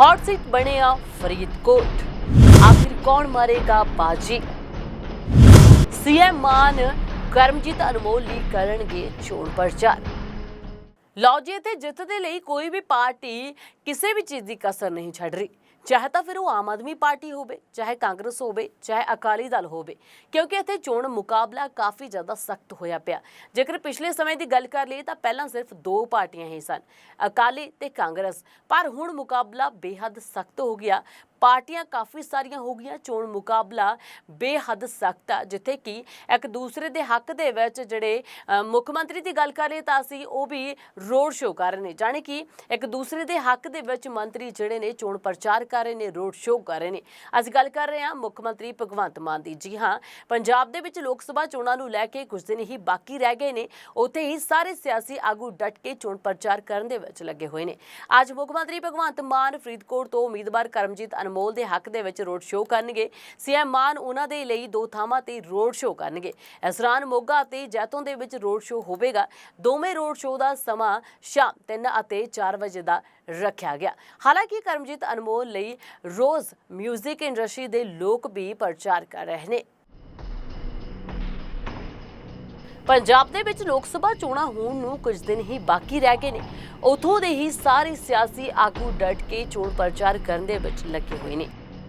Hot seat ਬਣਿਆ ਫਰੀਦਕੋਟ ਆਖਿਰ ਕੌਣ ਮਾਰੇਗਾ ਬਾਜੀ ਸੀਐਮ ਮਾਨ ਕਰਮਜੀਤ ਅਨਮੋਲ ਲਈ ਕਰਨਗੇ ਚੋਣ ਪ੍ਰਚਾਰ ਲੌਜੇ ਤੇ ਜਿੱਤ ਦੇ ਲਈ ਕੋਈ ਵੀ ਪਾਰਟੀ ਕਿਸੇ ਵੀ ਚੀਜ਼ ਦੀ ਕਸਰ ਨਹੀਂ ਛੱਡ ਰਹੀ ਚਾਹੇ ਤਾਂ ਫਿਰ ਉਹ ਆਮ ਆਦਮੀ ਪਾਰਟੀ ਹੋਵੇ, ਚਾਹੇ ਕਾਂਗਰਸ ਹੋਵੇ, ਚਾਹੇ ਅਕਾਲੀ ਦਲ ਹੋਵੇ, ਕਿਉਂਕਿ ਇੱਥੇ ਚੋਣ ਮੁਕਾਬਲਾ ਕਾਫੀ ਜ਼ਿਆਦਾ ਸਖਤ ਹੋਇਆ ਪਿਆ। ਜੇਕਰ ਪਿਛਲੇ ਸਮੇਂ ਦੀ ਗੱਲ ਕਰ ਲਈਏ ਤਾਂ ਪਹਿਲਾਂ ਸਿਰਫ ਦੋ ਪਾਰਟੀਆਂ ਹੀ ਸਨ, ਅਕਾਲੀ ਤੇ ਕਾਂਗਰਸ। ਪਰ ਹੁਣ ਮੁਕਾਬਲਾ ਬੇਹੱਦ ਸਖਤ ਹੋ ਗਿਆ। ਪਾਰਟੀਆਂ ਕਾਫੀ ਸਾਰੀਆਂ ਹੋ ਗਈਆਂ ਚੋਣ ਮੁਕਾਬਲਾ ਬੇਹੱਦ ਸਖਤ ਆ, ਜਿੱਥੇ ਕਿ ਇੱਕ ਦੂਸਰੇ ਦੇ ਹੱਕ ਦੇ ਵਿੱਚ ਜਿਹੜੇ ਮੁੱਖ ਮੰਤਰੀ ਦੀ ਗੱਲ ਕਰੀਏ ਤਾਂ ਅਸੀਂ ਉਹ ਵੀ ਰੋਡ ਸ਼ੋਅ ਕਰ ਰਹੇ ਨੇ, ਜਾਣੀ ਕਿ ਇੱਕ ਦੂਸਰੇ ਦੇ ਹੱਕ ਦੇ ਵਿੱਚ ਮੰਤਰੀ ਜਿਹੜੇ ਨੇ ਚੋਣ ਪ੍ਰਚਾਰ ਕਰ ਰਹੇ ਨੇ, ਰੋਡ ਸ਼ੋਅ ਕਰ ਰਹੇ ਨੇ। ਅਸੀਂ ਗੱਲ ਕਰ ਰਹੇ ਹਾਂ ਮੁੱਖ ਮੰਤਰੀ ਭਗਵੰਤ ਮਾਨ ਦੀ। ਜੀ ਹਾਂ, ਪੰਜਾਬ ਦੇ ਵਿੱਚ ਲੋਕ ਸਭਾ ਚੋਣਾਂ ਨੂੰ ਲੈ ਕੇ ਕੁਝ ਦਿਨ ਹੀ ਬਾਕੀ ਰਹਿ ਗਏ ਨੇ, ਉੱਥੇ ਹੀ ਸਾਰੇ ਸਿਆਸੀ ਆਗੂ ਡਟ ਕੇ ਚੋਣ ਪ੍ਰਚਾਰ ਕਰਨ ਦੇ ਵਿੱਚ ਲੱਗੇ ਹੋਏ ਨੇ। ਅੱਜ ਮੁੱਖ ਮੰਤਰੀ ਭਗਵੰਤ ਮਾਨ ਫਰੀਦਕੋਟ ਤੋਂ ਉਮੀਦਵਾਰ ਕਰਮਜੀਤ ਅਨਮੋਲ ਦੇ ਹੱਕ ਦੇ ਵਿੱਚ ਰੋਡ ਸ਼ੋਅ ਕਰਨਗੇ। ਸੀਐਮ ਮਾਨ ਉਹਨਾਂ ਦੇ ਲਈ ਦੋ ਥਾਵਾਂ ਤੇ ਰੋਡ ਸ਼ੋਅ ਕਰਨਗੇ। ਇਸ ਦੌਰਾਨ ਮੋਗਾ ਅਤੇ ਜੈਤੋਂ ਦੇ ਵਿੱਚ ਰੋਡ ਸ਼ੋਅ ਹੋਵੇਗਾ। ਦੋਵੇਂ ਰੋਡ ਸ਼ੋਅ ਦਾ ਸਮਾਂ ਸ਼ਾਮ 3 ਅਤੇ 4 ਵਜੇ ਦਾ ਰੱਖਿਆ ਗਿਆ। ਹਾਲਾਂਕਿ ਕਰਮਜੀਤ ਅਨਮੋਲ ਲਈ ਰੋਜ਼ 뮤직 ਇੰਡਸਟਰੀ ਦੇ ਲੋਕ ਵੀ ਪ੍ਰਚਾਰ ਕਰ ਰਹੇ ਨੇ। ਪੰਜਾਬ ਦੇ ਵਿੱਚ ਲੋਕ ਸਭਾ ਚੋਣਾਂ ਹੋਣ ਨੂੰ ਕੁਝ ਦਿਨ ਹੀ ਬਾਕੀ ਰਹਿ ਗਏ ਨੇ। ਉਥੋਂ ਦੇ ਹੀ ਸਾਰੇ ਸਿਆਸੀ ਆਗੂ ਡਟ ਕੇ ਚੋਣ ਪ੍ਰਚਾਰ ਕਰਨ ਦੇ ਵਿੱਚ ਲੱਗੇ ਹੋਏ ਨੇ।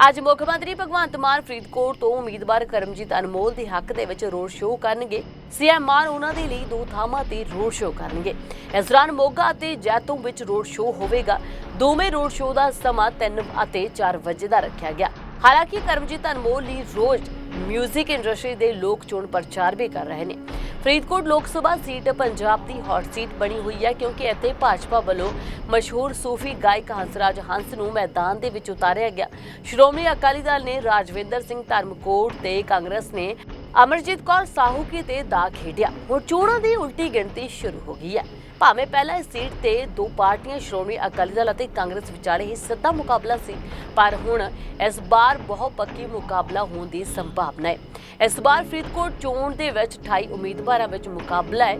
ਅੱਜ ਮੁੱਖ ਮੰਤਰੀ ਭਗਵੰਤ ਮਾਨ ਫਰੀਦਕੋਟ ਤੋਂ ਉਮੀਦਵਾਰ ਕਰਮਜੀਤ ਅਨਮੋਲ ਦੇ ਹੱਕ ਦੇ ਵਿੱਚ ਰੋਡ ਸ਼ੋਅ ਕਰਨਗੇ। ਸੀਐਮ ਮਾਨ ਉਹਨਾਂ ਦੇ ਲਈ ਦੋ ਥਾਵਾਂ ਤੇ ਰੋਡ ਸ਼ੋਅ ਕਰਨਗੇ। ਇਸ ਦੌਰਾਨ ਮੋਗਾ ਅਤੇ ਜੈਤੋਂ ਵਿੱਚ ਰੋਡ ਸ਼ੋਅ ਹੋਵੇਗਾ। ਦੋਵੇਂ ਰੋਡ ਸ਼ੋਅ ਦਾ ਸਮਾਂ 3 ਅਤੇ 4 ਵਜੇ ਦਾ ਰੱਖਿਆ ਗਿਆ। ਹਾਲਾਂਕਿ ਕਰਮਜੀਤ ਅਨਮੋਲ ਲਈ ਰੋਜ਼ 뮤직 ਇੰਡਸਟਰੀ ਦੇ ਲੋਕ ਚੋਣ ਪ੍ਰਚਾਰ ਵੀ ਕਰ ਰਹੇ ਨੇ। ਫਰੀਦਕੋਟ ਲੋਕ ਸਭਾ ਸੀਟ ਪੰਜਾਬ ਦੀ ਹੌਟ ਸੀਟ ਬਣੀ ਹੋਈ ਹੈ ਕਿਉਂਕਿ ਇੱਥੇ ਭਾਜਪਾ ਵੱਲੋਂ ਮਸ਼ਹੂਰ ਸੂਫੀ ਗਾਇਕ ਹੰਸਰਾਜ ਹੰਸ ਨੂੰ ਮੈਦਾਨ ਦੇ ਵਿੱਚ ਉਤਾਰਿਆ ਗਿਆ। ਸ਼੍ਰੋਮਣੀ ਅਕਾਲੀ ਦਲ ਨੇ ਰਾਜਵਿੰਦਰ ਸਿੰਘ ਧਰਮਕੋਟ ਤੇ ਕਾਂਗਰਸ ਨੇ ਅਮਰਜੀਤ ਕੌਰ ਸਾਹੂਕੀ ਤੇ ਦਾ ਖੇਡਿਆ। ਹੁਣ ਚੋਣਾਂ ਦੀ ਉਲਟੀ ਗਿਣਤੀ ਸ਼ੁਰੂ ਹੋ ਗਈ ਹੈ। ਭਾਵੇਂ ਪਹਿਲਾਂ ਇਸ ਸੀਟ ਤੇ ਦੋ ਪਾਰਟੀਆਂ ਸ਼੍ਰੋਮਣੀ ਅਕਾਲੀ ਦਲ ਅਤੇ ਕਾਂਗਰਸ ਵਿਚਾਲੇ ਹੀ ਸਿੱਧਾ ਮੁਕਾਬਲਾ ਸੀ, ਪਰ ਹੁਣ ਇਸ ਵਾਰ ਬਹੁਤ ਪੱਕੀ ਮੁਕਾਬਲਾ ਹੋਣ ਦੀ ਸੰਭਾਵਨਾ ਹੈ। ਇਸ ਵਾਰ ਫਰੀਦਕੋਟ ਚੋਣ ਦੇ ਵਿੱਚ 28 ਉਮੀਦਵਾਰਾਂ ਵਿੱਚ ਮੁਕਾਬਲਾ ਹੈ।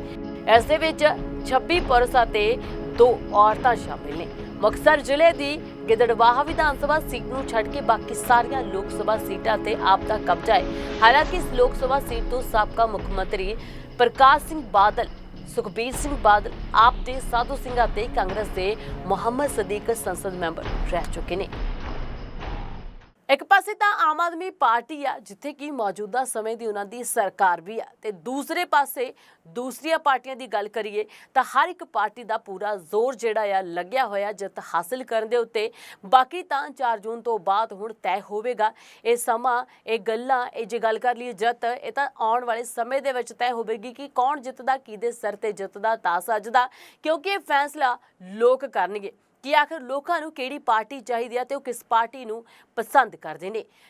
ਇਸ ਦੇ ਵਿੱਚ 26 ਪੁਰਸ਼ ਅਤੇ ਦੋ ਔਰਤਾਂ ਸ਼ਾਮਿਲ ਨੇ। ਮੁਕਤਸਰ ਜ਼ਿਲ੍ਹੇ ਦੀ ਗਿੱਦੜਵਾਹਾ ਵਿਧਾਨ ਸਭਾ ਸੀਟ ਨੂੰ ਛੱਡ ਕੇ ਬਾਕੀ ਸਾਰੀਆਂ ਲੋਕ ਸਭਾ ਸੀਟਾਂ ਤੇ ਆਪ ਦਾ ਕਬਜ਼ਾ ਹੈ। ਹਾਲਾਂਕਿ ਇਸ ਲੋਕ ਸਭਾ ਸੀਟ ਤੋਂ ਸਾਬਕਾ ਮੁੱਖ ਮੰਤਰੀ ਪ੍ਰਕਾਸ਼ ਸਿੰਘ ਬਾਦਲ, ਸੁਖਬੀਰ ਸਿੰਘ ਬਾਦਲ, ਆਪ ਦੇ ਸਾਧੂ ਸਿੰਘ ਅਤੇ ਕਾਂਗਰਸ ਦੇ ਮੁਹੰਮਦ ਸਦੀਕ ਸੰਸਦ ਮੈਂਬਰ ਰਹਿ ਚੁੱਕੇ ਨੇ। ਇੱਕ ਪਾਸੇ ਤਾਂ ਆਮ ਆਦਮੀ ਪਾਰਟੀ ਆ, ਜਿੱਥੇ ਕਿ ਮੌਜੂਦਾ ਸਮੇਂ ਦੀ ਉਹਨਾਂ ਦੀ ਸਰਕਾਰ ਵੀ ਆ। ਤੇ ਦੂਸਰੇ ਪਾਸੇ ਦੂਸਰੀਆਂ ਪਾਰਟੀਆਂ ਦੀ ਗੱਲ ਕਰੀਏ, ਤਾਂ ਹਰ ਇੱਕ ਪਾਰਟੀ ਦਾ ਪੂਰਾ ਜ਼ੋਰ ਜਿਹੜਾ ਆ, ਲੱਗਿਆ ਹੋਇਆ, ਜਿੱਤ ਹਾਸਲ ਕਰਨ ਦੇ ਉੱਤੇ। ਬਾਕੀ ਤਾਂ 4 ਜੂਨ ਤੋਂ ਬਾਅਦ ਹੁਣ ਤੈਅ ਹੋਵੇਗਾ। ਇਹ ਸਮਾਂ, ਇਹ ਗੱਲਾਂ, ਇਹ ਜੇ ਗੱਲ ਕਰ ਲਈਏ ਜਿੱਤ, ਇਹ ਤਾਂ ਆਉਣ ਵਾਲੇ ਸਮੇਂ ਦੇ ਵਿੱਚ ਤੈਅ ਹੋਵੇਗੀ ਕਿ ਕੌਣ ਜਿੱਤਦਾ, ਕਿਹਦੇ ਸਿਰ ਤੇ ਜਿੱਤਦਾ, ਤਾਂ ਸੱਜਦਾ, ਕਿਉਂਕਿ ਇਹ ਫੈਸਲਾ ਲੋਕ ਕਰਨਗੇ। ਕਿ ਆਖਰ ਲੋਕਾਂ ਨੂੰ ਕਿਹੜੀ ਪਾਰਟੀ ਚਾਹੀਦੀ ਹੈ ਤੇ ਉਹ ਕਿਸ ਪਾਰਟੀ ਨੂੰ ਪਸੰਦ ਕਰਦੇ ਨੇ।